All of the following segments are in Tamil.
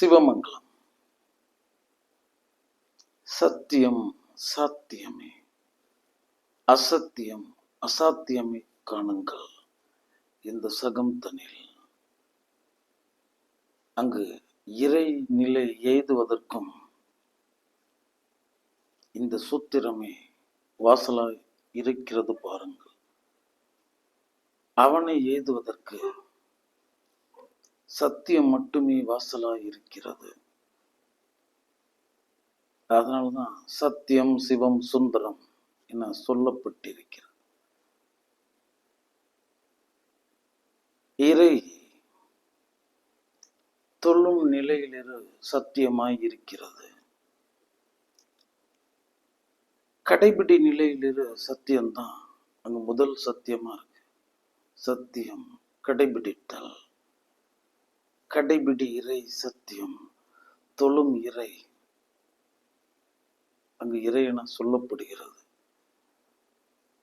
சிவமங்கலம். சத்தியம் சாத்தியமே. அசத்தியம் அசாத்தியமே காணுங்கள். இந்த சகம் தனில் அங்கு இறை நிலை எய்துவதற்கும் இந்த சூத்திரமே வாசலாய் இருக்கிறது பாருங்கள். அவனை எய்துவதற்கு சத்தியம் மட்டுமே வாசலாய் இருக்கிறது அதனால்தான் சத்தியம் சிவம் சுந்தரம் என சொல்லப்பட்டிருக்கிறது. இறை தொல்லும் நிலையிலிரு சத்தியமாய் இருக்கிறது கடைபிடி நிலையிலிரு சத்தியம்தான். அங்க முதல் சத்தியமா இருக்கு. சத்தியம் கடைபிடித்தல். கடைபிடி இறை சத்தியம் தொழும் இறை. அங்கு இறை என சொல்லப்படுகிறது.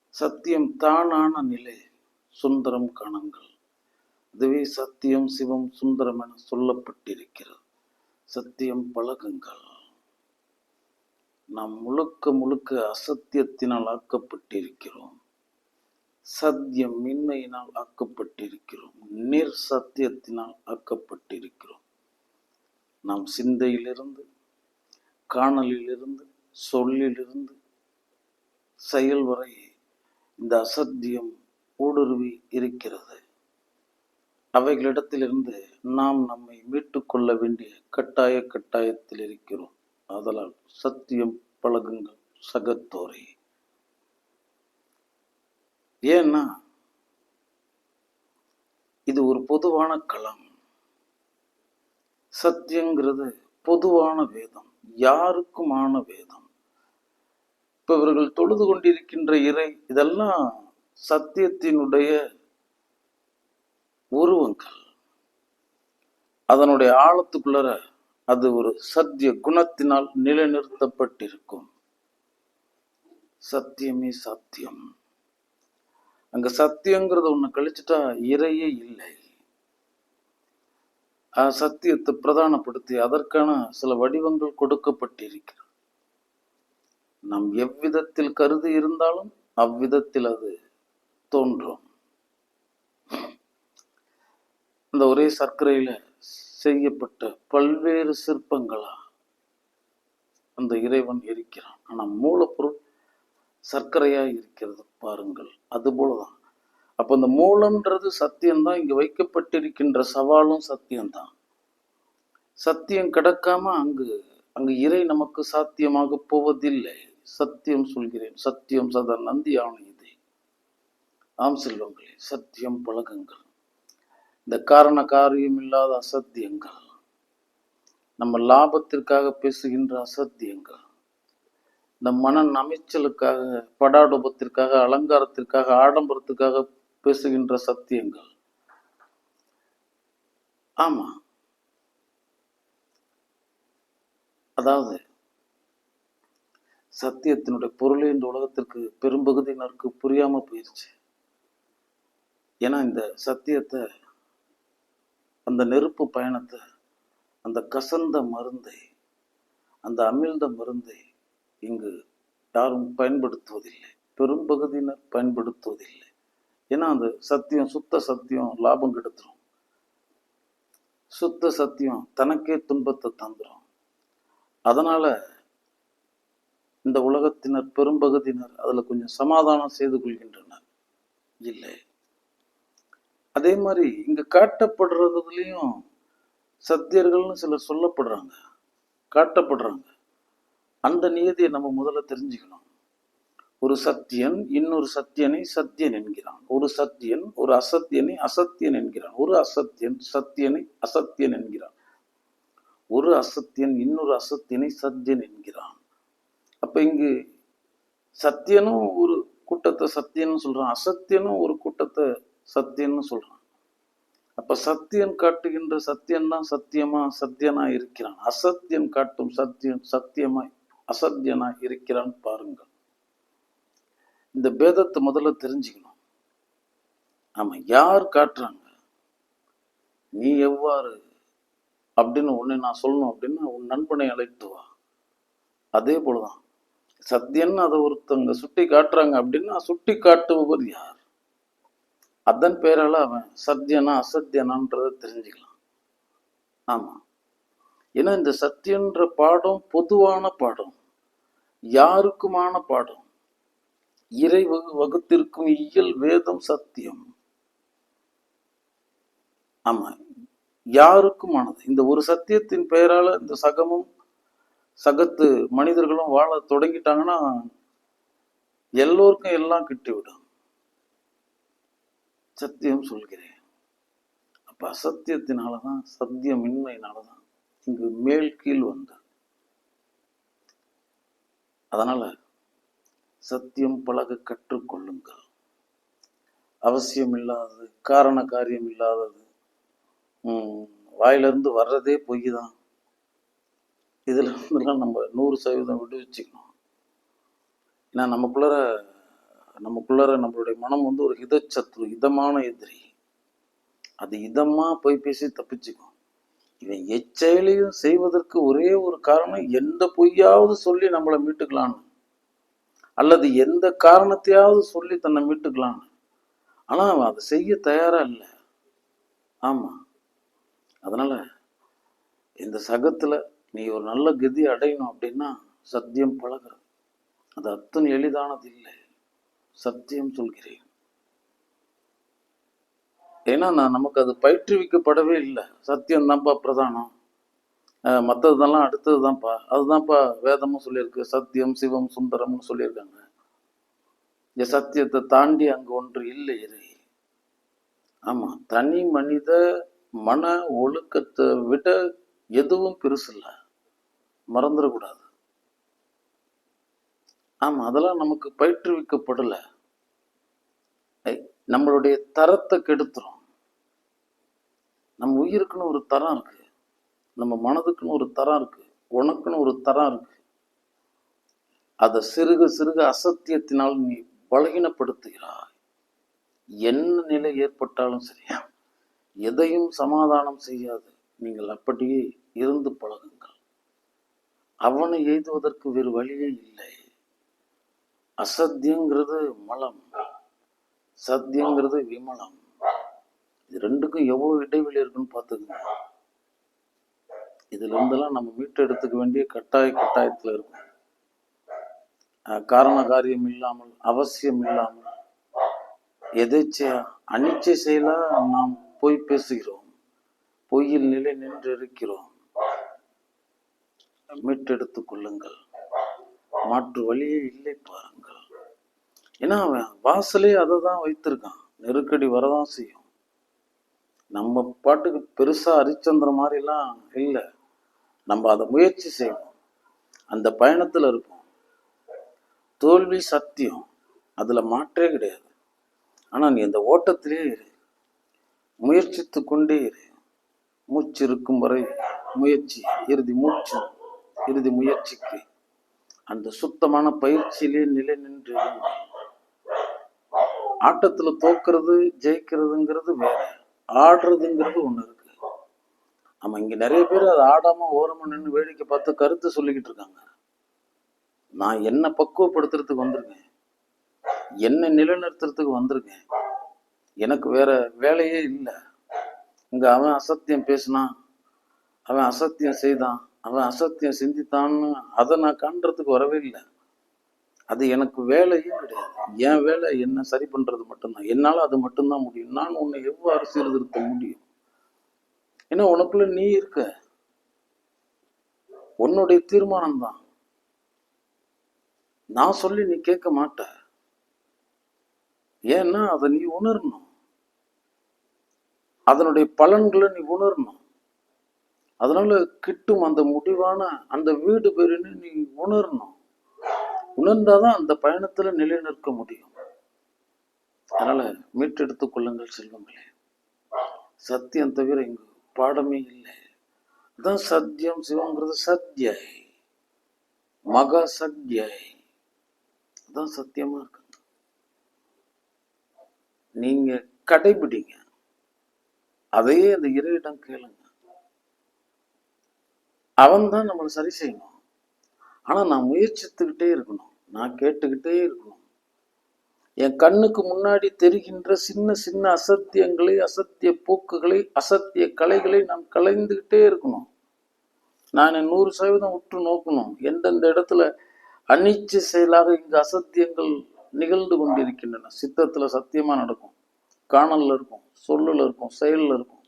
சத்தியம் தானான நிலை சுந்தரம் கணங்கள். அதுவே சத்தியம் சிவம் சுந்தரம் என சொல்லப்பட்டிருக்கிறது. சத்தியம் பழகுங்கள் நாம் முழுக்க முழுக்க அசத்தியத்தினால் ஆக்கப்பட்டிருக்கிறோம். சத்தியம் மின்மையினால் ஆக்கப்பட்டிருக்கிறோம். நிர் சத்தியத்தினால் ஆக்கப்பட்டிருக்கிறோம். நாம் சிந்தையிலிருந்து காணலிலிருந்து சொல்லிலிருந்து செயல் வரை இந்த அசத்தியம் ஊடுருவி இருக்கிறது. அவைகளிடத்திலிருந்து நாம் நம்மை மீட்டு கொள்ள வேண்டிய கட்டாய கட்டாயத்தில் இருக்கிறோம். அதனால் சத்தியம் பழகுங்கள் சகத்தோரே. ஏன்னா இது ஒரு பொதுவான களம் சத்தியங்கிறது பொதுவான வேதம் யாருக்குமான வேதம்? இப்ப இவர்கள் தொழுது கொண்டிருக்கின்ற இறை இதெல்லாம் சத்தியத்தினுடைய உருவங்கள். அதனுடைய ஆழத்துக்குள்ளர அது ஒரு சத்திய குணத்தினால் நிலைநிறுத்தப்பட்டிருக்கும். சத்தியமே சத்தியம். அங்க சத்தியங்கிறத ஒண்ணு கழிச்சுட்டா இறையே இல்லை. ஆஹ் சத்தியத்தை பிரதானப்படுத்தி அதற்கான சில வடிவங்கள் கொடுக்கப்பட்டிருக்கிறது. நாம் எவ்விதத்தில் கருதி இருந்தாலும் அவ்விதத்தில் அது தோன்றும். இந்த ஒரே சர்க்கரையில செய்யப்பட்ட பல்வேறு சிற்பங்களா அந்த இறைவன் இருக்கிறான் ஆனா மூலப்பொருள் சர்க்கரையா இருக்கிறது பாருங்கள். அது போலதான். அப்போ இந்த மூலம்ன்றது சத்தியம்தான் இங்கே வைக்கப்பட்டிருக்கின்ற சவாலும் சத்தியம்தான். சத்தியம் கிடக்காம அங்கு அங்கு இறை நமக்கு சாத்தியமாக போவதில்லை. சத்தியம் சொல்கிறேன். சத்தியம் சதா நந்தியான இது. ஆம் செல்வங்களே சத்தியம் பழகுங்கள் இந்த காரண காரியம் இல்லாத அசத்தியங்கள். நம்ம லாபத்திற்காக பேசுகின்ற அசத்தியங்கள். இந்த மன நமைச்சலுக்காக படாடுபத்திற்காக அலங்காரத்திற்காக ஆடம்பரத்துக்காக பேசுகின்ற சத்தியங்கள். ஆமா. அதாவது சத்தியத்தினுடைய பொருளே இந்த உலகத்திற்கு பெரும்பகுதியினருக்கு புரியாம போயிருச்சு. ஏன்னா இந்த சத்தியத்தை அந்த நெருப்பு பயணத்தை அந்த கசந்த மருந்தை அந்த அமிழ்ந்த மருந்தை இங்கு யாரும் பயன்படுத்துவதில்லை. பெரும்பகுதியினர் பயன்படுத்துவதில்லை. ஏன்னா அந்த சத்தியம் சுத்த சத்தியம் லாபம் கெடுத்துரும். சுத்த சத்தியம் தனக்கே துன்பத்தை தந்துடும் அதனால இந்த உலகத்தினர் பெரும்பகுதியினர் அதுல கொஞ்சம் சமாதானம் செய்து கொள்கின்றனர். இல்லை. அதே மாதிரி இங்கே காட்டப்படுறதுலயும் சத்தியர்கள்னு சிலர் சொல்லப்படுறாங்க. காட்டப்படுறாங்க. அந்த நியதியை நம்ம முதல்ல தெரிஞ்சுக்கணும். ஒரு சத்தியன் இன்னொரு சத்தியனை சத்தியன் என்கிறான். ஒரு சத்தியன் ஒரு அசத்தியனை அசத்தியன் என்கிறான். ஒரு அசத்தியன் சத்தியனை அசத்தியன் என்கிறான். ஒரு அசத்தியன் இன்னொரு அசத்தியனை சத்தியன் என்கிறான். அப்ப இங்கு சத்தியனும் ஒரு கூட்டத்தை சத்தியன்னு சொல்றான். அசத்தியனும் ஒரு கூட்டத்தை சத்தியன்னு சொல்றான். அப்ப சத்தியன் காட்டுகின்ற சத்தியன் தான் சத்தியமா சத்தியனா இருக்கிறான். அசத்தியன் காட்டும் சத்தியன் சத்தியமாய் அசத்தியனா இருக்கிறான் பாருங்கள். இந்த பேதத்தை முதல்ல தெரிஞ்சுக்கணும். ஆமா யார் காட்டுறாங்க? நீ எவ்வாறு அப்படின்னு உன்னை நான் சொல்லணும் அப்படின்னா உன் நண்பனை அழைத்து வா. அதே போலதான். சத்தியன்னு அதை ஒருத்தவங்க சுட்டி காட்டுறாங்க அப்படின்னா சுட்டி காட்டுபவர் யார்? அதன் பேரால அவன் சத்தியனா அசத்தியனான்றதை தெரிஞ்சுக்கலாம். ஆமா. ஏன்னா இந்த சத்தியன்ற பாடம் பொதுவான பாடம். யாருக்குமான பாடம்? இறை வகு வகுத்திருக்கும் இயல் வேதம் சத்தியம். ஆமா யாருக்குமானது? இந்த ஒரு சத்தியத்தின் பெயரால இந்த சகமும் சகத்து மனிதர்களும் வாழ தொடங்கிட்டாங்கன்னா எல்லோருக்கும் எல்லாம் கிட்டிவிடும். சத்தியம் சொல்கிறேன். அப்ப அசத்தியத்தினாலதான் சத்தியமின்மையினாலதான் இங்கு மேல் கீழ் வந்தது அதனால சத்தியம் பழக கற்றுக்கொள்ளுங்கள் அவசியம் இல்லாதது காரண காரியம் இல்லாதது வாயிலிருந்து வர்றதே பொய் தான் இதுல இருந்தெல்லாம் நம்ம நூறு சதவீதம் விடுவிச்சுக்கணும் ஏன்னா நமக்குள்ளார நமக்குள்ளார நம்மளுடைய மனம் வந்து ஒரு இதச்சத்ரு இதமான எதிரி. அது இதமா போய் பேசி தப்பிச்சுக்கும். இவன் எச்செயலையும் செய்வதற்கு ஒரே ஒரு காரணம் எந்த பொய்யாவது சொல்லி நம்மளை மீட்டுக்கலான்னு. அல்லது எந்த காரணத்தையாவது சொல்லி தன்னை மீட்டுக்கலான்னு. ஆனால் அவன் அதை செய்ய தயாரா இல்லை. ஆமா. அதனால இந்த சகத்துல நீ ஒரு நல்ல கதி அடையணும் அப்படின்னா சத்தியம் பழகிறது. அது அத்தனை எளிதானது இல்லை. சத்தியம் சொல்கிறேன். ஏன்னா நான் நமக்கு அது பயிற்றுவிக்கப்படவே இல்லை. சத்தியம் தான்ப்பா பிரதானம். மற்றதெல்லாம் அடுத்தது தான்ப்பா அதுதான்ப்பா வேதமும் சொல்லியிருக்கு. சத்தியம் சிவம் சுந்தரம்னு சொல்லியிருக்காங்க. இந்த சத்தியத்தை தாண்டி அங்க ஒன்று இல்லை இறை. ஆமா தனி மனித மன ஒழுக்கத்தை விட எதுவும் பெருசு இல்லை. மறந்துடக்கூடாது. ஆமா அதெல்லாம் நமக்கு பயிற்றுவிக்கப்படலை. நம்மளுடைய தரத்தை கெடுத்துரும். நம்ம உயிருக்குன்னு ஒரு தரம் இருக்கு. நம்ம மனதுக்குன்னு ஒரு தரம் இருக்கு. உனக்குன்னு ஒரு தரம் இருக்கு. அதை சிறுக சிறுக அசத்தியத்தினால் நீ பலகீனப்படுத்துகிறாய். என்ன நிலை ஏற்பட்டாலும் சரியா எதையும் சமாதானம் செய்யாது. நீங்கள் அப்படியே இருந்து பழகுங்கள். அவனை எய்துவதற்கு வேறு வழியே இல்லை. அசத்தியங்கிறது மலம். சத்தியங்கிறது விமலம். இது ரெண்டுக்கும் எவ்வளவு இடைவெளி இருக்குன்னு பார்த்துக்கோங்க. இதுல இருந்தெல்லாம் நம்ம மீட்டு எடுத்துக்க வேண்டிய கட்டாய கட்டாயத்துல இருக்கும். காரண காரியம் இல்லாமல் அவசியம் இல்லாமல் எதேச்சையா அனிச்சை செயலா நாம் பொய் பேசுகிறோம். பொய்யில் நிலை நின்று இருக்கிறோம். மீட்டெடுத்துக் கொள்ளுங்கள். மாற்று வழியே இல்லை பாருங்கள். ஏன்னா அவன் வாசலே அதை தான் வைத்திருக்கான். நெருக்கடி வரதான் செய்யும். நம்ம பாட்டுக்கு பெருசா ஹரிச்சந்திர மாதிரிலாம் இல்லை. நம்ம அதை முயற்சி செய்வோம். அந்த பயணத்துல இருப்போம். தோல்வி சத்தியம். அதில் மாற்றே கிடையாது. ஆனா நீ அந்த ஓட்டத்திலே இரு. முயற்சித்து கொண்டே இரு. மூச்சு இருக்கும் வரை முயற்சி இறுதி மூச்சு இறுதி முயற்சிக்கு. அந்த சுத்தமான பயிற்சியிலே நிலை நின்று. ஆட்டத்தில் ஆட்டத்துல ஜெயிக்கிறதுங்கிறது வேற. ஆடுறதுங்கிறது ஒன்று இருக்கு. நம்ம இங்கே நிறைய பேர் அதை ஆடாம ஓரமாக நின்று வேடிக்கை பார்த்து கருத்து சொல்லிக்கிட்டு இருக்காங்க. நான் என்ன பக்குவப்படுத்துறதுக்கு வந்திருக்கேன். என்னை நிலைநிறுத்துறதுக்கு வந்திருக்கேன். எனக்கு வேற வேலையே இல்லை. இங்க அவன் அசத்தியம் பேசினான் அவன் அசத்தியம் செய்தான் அவன் அசத்தியம் சிந்தித்தான்னு அதை நான் காண்றதுக்கு வரவே இல்லை. அது எனக்கு வேலையே கிடையாது. என் வேலை என்ன சரி பண்றது மட்டும்தான். என்னால அது மட்டும்தான் முடியும். நான் உன்னை எவ்வாறு சீர்திருத்த முடியும்? ஏன்னா உனக்குள்ள நீ இருக்க. உன்னுடைய தீர்மானம் தான் நான் சொல்லி நீ கேட்க மாட்ட. ஏன்னா அதை நீ உணரணும். அதனுடைய பலன்களை நீ உணரணும். அதனால கிட்டும் அந்த முடிவான அந்த வீடு பேருன்னு நீ உணரணும். உணர்ந்தாதான் அந்த பயணத்துல நிலை நிற்க முடியும். அதனால மீட்டெடுத்துக் கொள்ளுங்கள் செல்வங்களே. சத்தியம் தவிர இங்கு பாடமே இல்லை. அதான் சத்தியம் சிவங்கிறது சத்யாய் மகா சத்யாய் அதான் சத்தியமா இருக்கு நீங்க கடைபிடிங்க. அதையே அந்த இறையிடம் கேளுங்க. அவன் தான் நம்மளை சரி செய்யணும் ஆனால் நான் முயற்சித்துக்கிட்டே இருக்கணும். நான் கேட்டுக்கிட்டே இருக்கணும். என் கண்ணுக்கு முன்னாடி தெரிகின்ற சின்ன சின்ன அசத்தியங்களை அசத்திய போக்குகளை அசத்திய கலைகளை நான் கலைந்துக்கிட்டே இருக்கணும். நான் நூறு சதவீதம் உற்று நோக்கணும். எந்தெந்த இடத்துல அனிச்சை செயலாக இங்கு அசத்தியங்கள் நிகழ்ந்து கொண்டிருக்கின்றன. சித்தத்தில் சத்தியமாக நடக்கும். காணலில் இருக்கும். சொல்லில் இருக்கும். செயலில் இருக்கும்.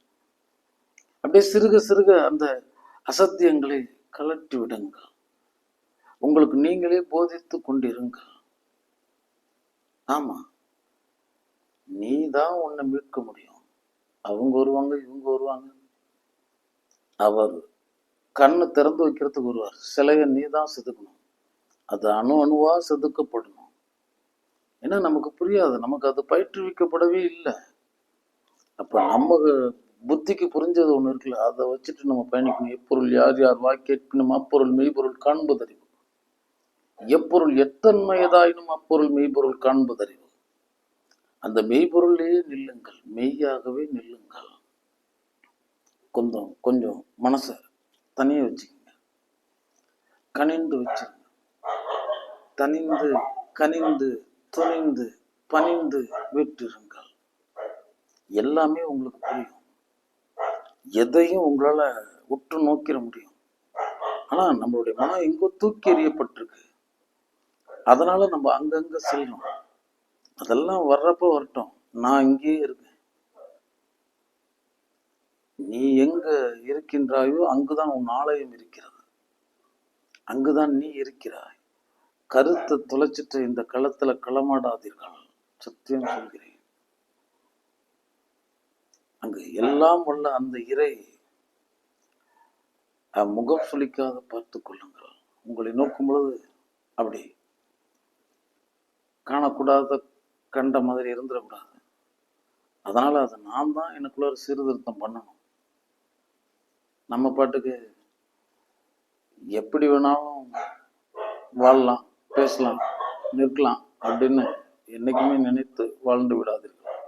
அப்படியே சிறுக சிறுக அந்த அசத்தியங்களை கலட்டி விடுங்கள். உங்களுக்கு நீங்களே போதித்து கொண்டிருங்கள். ஆமா. நீ தான் உன்னை மீட்க முடியும். அவங்க வருவாங்க இவங்க வருவாங்க. அவர் கண்ணு திறந்து வைக்கிறதுக்கு வருவார். சிலையை நீ தான் செதுக்கணும். அது அணு அணுவா செதுக்கப்படணும். ஏன்னா நமக்கு புரியாது. நமக்கு அது பயிற்றுவிக்கப்படவே இல்லை. அப்ப நம்ம புத்திக்கு புரிஞ்சது ஒண்ணு இருக்குல்ல. அதை வச்சுட்டு நம்ம பயணிக்கணும். எப்பொருள் யார் யார் வாக்கேட்பினும் அப்பொருள் மெய்ப்பொருள் காண்பதறிவு எப்பொருள் எத்தன்மையதாயினும் அப்பொருள் மெய்ப்பொருள் காண்பதறிவு அந்த மெய்ப்பொருளையே நில்லுங்கள் மெய்யாகவே நில்லுங்கள். கொஞ்சம் கொஞ்சம் மனசை தனிய வச்சுக்கோங்க. கனிந்து வச்சுங்க தனிந்து கனிந்து துணிந்து பணிந்து விட்டுருங்கள். எல்லாமே உங்களுக்கு புரியும். எதையும் உங்களால உற்று நோக்கிட முடியும். ஆனா நம்மளுடைய மனம் எங்கோ தூக்கி எறியப்பட்டிருக்கு. அதனால நம்ம அங்கங்க செல்லும் அதெல்லாம் வர்றப்போ வரட்டும். நான் இங்கேயே இருக்கேன். நீ எங்க இருக்கின்றாயோ அங்குதான் உன் ஆலயம் இருக்கிறது. அங்குதான் நீ இருக்கிறாய். கருத்தை தொலைச்சிட்டு இந்த களத்துல களமாடாதீர்கள். சத்தியம் சொல்கிறேன். அங்கு எல்லாம் உள்ள அந்த இறை முகம் சுளிக்காத பார்த்து கொள்ளுங்கள். உங்களை நோக்கும் பொழுது அப்படி காணக்கூடாத கண்ட மாதிரி இருந்துடக்கூடாது. அதனால அதை நான் தான் எனக்குள்ள ஒரு சீர்திருத்தம் பண்ணணும். நம்ம பாட்டுக்கு எப்படி வேணாலும் வாழலாம் பேசலாம் நிற்கலாம் அப்படின்னு என்னைக்குமே நினைத்து வாழ்ந்து விடாதீர்கள்.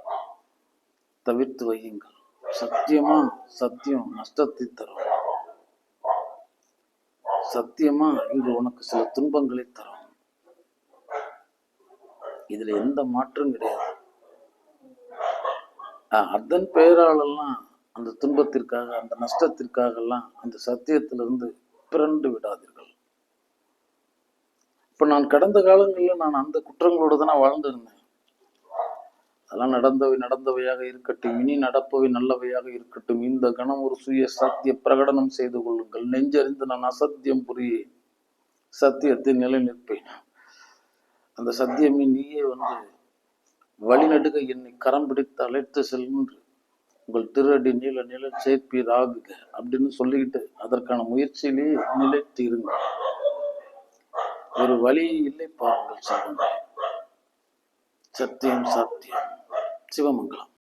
தவிர்த்து வையுங்கள். சத்தியமா சத்தியம் நஷ்டத்தை தரும். சத்தியமா இங்கு உனக்கு சில துன்பங்களை தரும். இதுல எந்த மாற்றம் கிடையாது. ஆஹ் அதன் பெயராலெல்லாம் அந்த துன்பத்திற்காக அந்த நஷ்டத்திற்காக எல்லாம் அந்த சத்தியத்திலிருந்து பிறண்டு விடாதீர்கள். இப்ப நான் கடந்த காலங்களில் நான் அந்த குற்றங்களோடு தான் நான் வாழ்ந்திருந்தேன். அதெல்லாம் நடந்தவை நடந்தவையாக இருக்கட்டும் இனி நடப்பவை நல்லவையாக இருக்கட்டும் இந்த கணம் ஒரு சுய சத்திய பிரகடனம் செய்து கொள்ளுங்கள். நெஞ்சறிந்து நான் அசத்தியம் புரிய சத்தியத்தை நிலை நிற்பேன் அந்த சத்தியமே நீயே வந்து வழிநடுக என்னை கரம் பிடித்து அழைத்து செல்கின்ற. உங்கள் திருஅடி நீல நில சேர்ப்பீர் ராகுக அப்படின்னு சொல்லிக்கிட்டு அதற்கான முயற்சியிலே நிலைத்து இருங்க. ஒரு வழி இல்லை பாருங்கள் செல்வங்கள். சத்தியம் சத்தியம். சிவமங்கலம்.